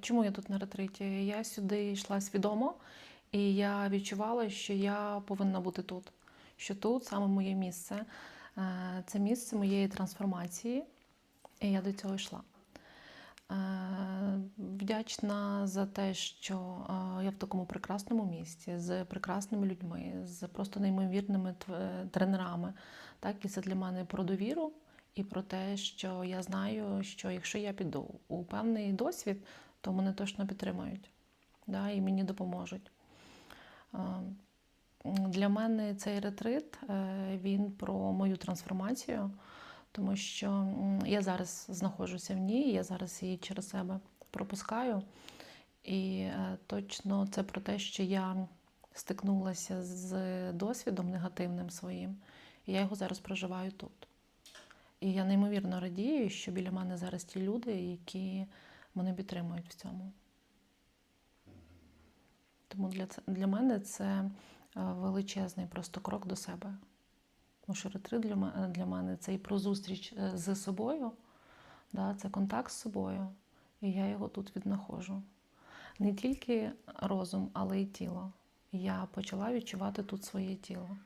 Чому я тут на ретриті? Я сюди йшла свідомо, і я відчувала, що я повинна бути тут. Що тут саме моє місце. Е, Це місце моєї трансформації, і я до цього йшла. Е, Вдячна за те, що е, я в такому прекрасному місці з прекрасними людьми, з просто неймовірними тренерами. Так, і це для мене про довіру і про те, що я знаю, що якщо я піду у певний досвід, то мене точно підтримають да, і мені допоможуть. Для мене цей ретрит е, він про мою трансформацію, тому що я зараз знаходжуся в ній, я зараз її через себе пропускаю. І е, точно це про те, що я стикнулася з досвідом негативним своїм, і я його зараз проживаю тут. І я неймовірно радію, що біля мене зараз ті люди, які мене підтримують в цьому. Тому для, це, для мене це е, величезний просто крок до себе. Тому що ретрит для, ме- для мене це і про зустріч е, з собою, да, це контакт з собою, і я його тут віднаходжу. Не тільки розум, але й тіло. Я почала відчувати тут своє тіло.